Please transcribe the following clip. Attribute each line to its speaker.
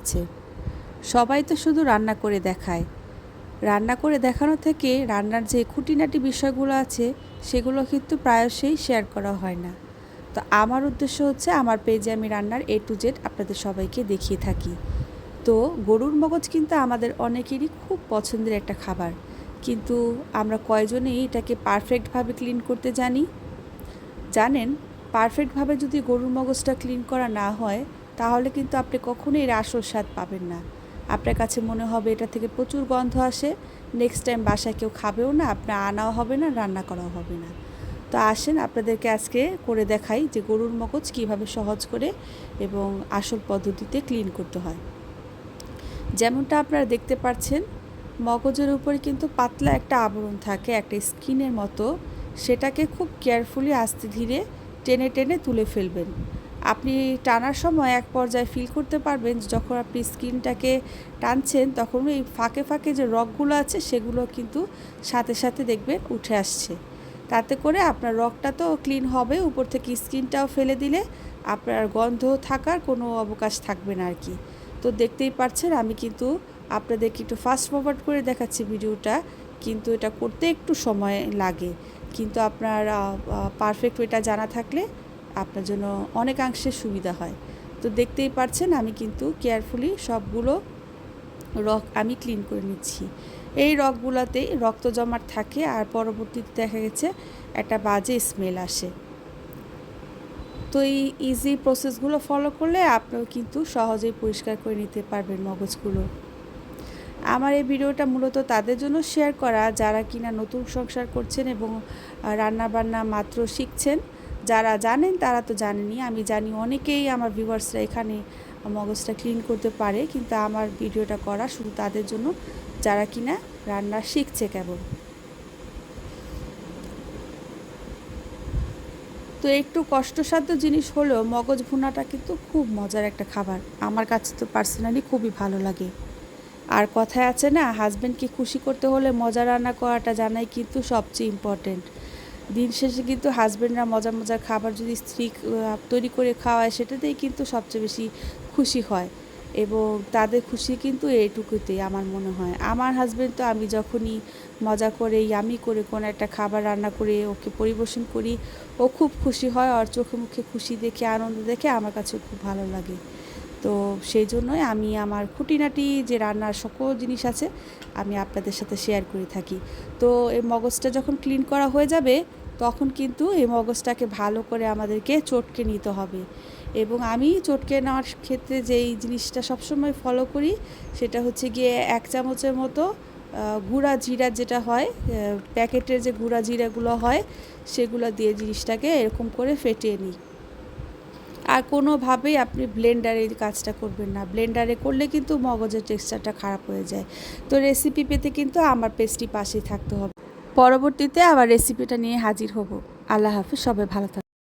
Speaker 1: আছে সবাই তো শুধু রান্না করে দেখায়। রান্না করে দেখানো থেকে রান্নার যে খুঁটিনাটি বিষয়গুলো আছে, সেগুলো কিন্তু প্রায়শই শেয়ার করা হয় না। তো আমার উদ্দেশ্য হচ্ছে আমার পেজে আমি রান্নার এ টু জেড আপনাদের সবাইকে দেখিয়ে থাকি। তো গরুর মগজ কিন্তু আমাদের অনেকেরই খুব পছন্দের একটা খাবার। কিন্তু আমরা কয়জনেই এটাকে পারফেক্টভাবে ক্লিন করতে জানি? জানেন পারফেক্টভাবে যদি গরুর মগজটা ক্লিন করা না হয় তাহলে কিন্তু আপনি কখনোই এর আসল স্বাদ পাবেন না। আপনার কাছে মনে হবে এটা থেকে প্রচুর গন্ধ আসে। নেক্সট টাইম বাসায় কেউ খাবেও না, আপনার আনাও হবে না, রান্না করাও হবে না। তো আসেন আপনাদেরকে আজকে করে দেখাই যে গরুর মগজ কীভাবে সহজ করে এবং আসল পদ্ধতিতে ক্লিন করতে হয়। যেমনটা আপনারা দেখতে পাচ্ছেন, মগজের উপরে কিন্তু পাতলা একটা আবরণ থাকে, একটা স্কিনের মতো। সেটাকে খুব কেয়ারফুলি আস্তে ধীরে টেনে টেনে তুলে ফেলবেন। আপনি টানার সময় এক পর্যায়ে ফিল করতে পারবেন যখন আপনি স্কিনটাকে টানছেন, তখন এই ফাঁকে ফাঁকে যে রগগুলো আছে, সেগুলো কিন্তু সাথে সাথে দেখবেন উঠে আসছে। তাতে করে আপনার রগটা তো ক্লিন হবে, উপর থেকে স্কিনটাও ফেলে দিলে আপনার গন্ধ থাকার কোনো অবকাশ থাকবে না আর কি তো দেখতেই পাচ্ছেন আমি কিন্তু আপনাদেরকে একটু ফাস্ট ফরওয়ার্ড করে দেখাচ্ছি ভিডিওটা, কিন্তু এটা করতে একটু সময় লাগে। কিন্তু আপনার পারফেক্ট ওইটা জানা থাকলে আপনার জন্য অনেকাংশে সুবিধা হয়। তো দেখতেই পাচ্ছেন আমি কিন্তু কেয়ারফুলি সবগুলো রক আমি ক্লিন করে নিচ্ছি। এই রকগুলোতেই রক্ত জমাট থাকে আর পরবর্তীতে দেখা গেছে একটা বাজে স্মেল আসে। তো এই ইজি প্রসেসগুলো ফলো করলে আপনিও কিন্তু সহজেই পরিষ্কার করে নিতে পারবেন মগজগুলো। আমার এই ভিডিওটা মূলত তাদের জন্য শেয়ার করা, যারা কিনা নতুন সংসার করছেন এবং রান্না বান্না মাত্র শিখছেন যারা জানেন, তারা তো জানেনই। আমি জানি অনেকেই আমার ভিউয়ার্সরা এখানে মগজটা ক্লিন করতে পারে, কিন্তু আমার ভিডিওটা করা শুধু তাদের জন্য, যারা কিনা রান্না শিখছে কেবল। তো একটু কষ্টসাধ্য জিনিস হলেও মগজ ভুনাটা কিন্তু খুব মজার একটা খাবার। আমার কাছে তো পার্সোনালি খুবই ভালো লাগে। আর কথায় আছে না হাজব্যান্ডকে খুশি করতে হলে মজা রান্না করাটা জানাই কিন্তু সবচেয়ে ইম্পর্টেন্ট দিন শেষে কিন্তু হাজব্যান্ডরা মজার মজার খাবার যদি স্ত্রী তৈরি করে খাওয়ায়, সেটাতেই কিন্তু সবচেয়ে বেশি খুশি হয়। এবং তাদের খুশি কিন্তু এইটুকুতেই আমার মনে হয়। আমার হাজব্যান্ড তো আমি যখনই মজা করে ইয়ামি করে কোনো একটা খাবার রান্না করে ওকে পরিবেশন করি, ও খুব খুশি হয়। আর চোখে মুখে খুশি দেখে, আনন্দ দেখে আমার কাছে খুব ভালো লাগে। তো সেই জন্যই আমি আমার খুঁটিনাটি যে রান্নার সকল জিনিস আছে, আমি আপনাদের সাথে শেয়ার করে থাকি। তো এই মগজটা যখন ক্লিন করা হয়ে যাবে তখন কিন্তু এই মগজটাকে ভালো করে আমাদেরকে চটকে নিতে হবে। এবং আমি চটকে নেওয়ার ক্ষেত্রে যেই জিনিসটা সবসময় ফলো করি, সেটা হচ্ছে গিয়ে এক চামচের মতো গুঁড়া জিরা যেটা হয় প্যাকেটের যে গুঁড়া জিরাগুলো হয়, সেগুলো দিয়ে জিনিসটাকে এরকম করে ফেটিয়ে নিই। আর কোনোভাবেই আপনি ব্লেন্ডারে কাজটা করবেন না। ব্লেন্ডারে করলে কিন্তু মগজের টেক্সচারটা খারাপ হয়ে যায়। তো রেসিপি পেতে কিন্তু আমার পেস্টটি পাশেই থাকতে হবে। পরবর্তীতে আবার রেসিপিটা নিয়ে হাজির হব। আল্লাহ হাফিজ সবাই ভালো থাকবে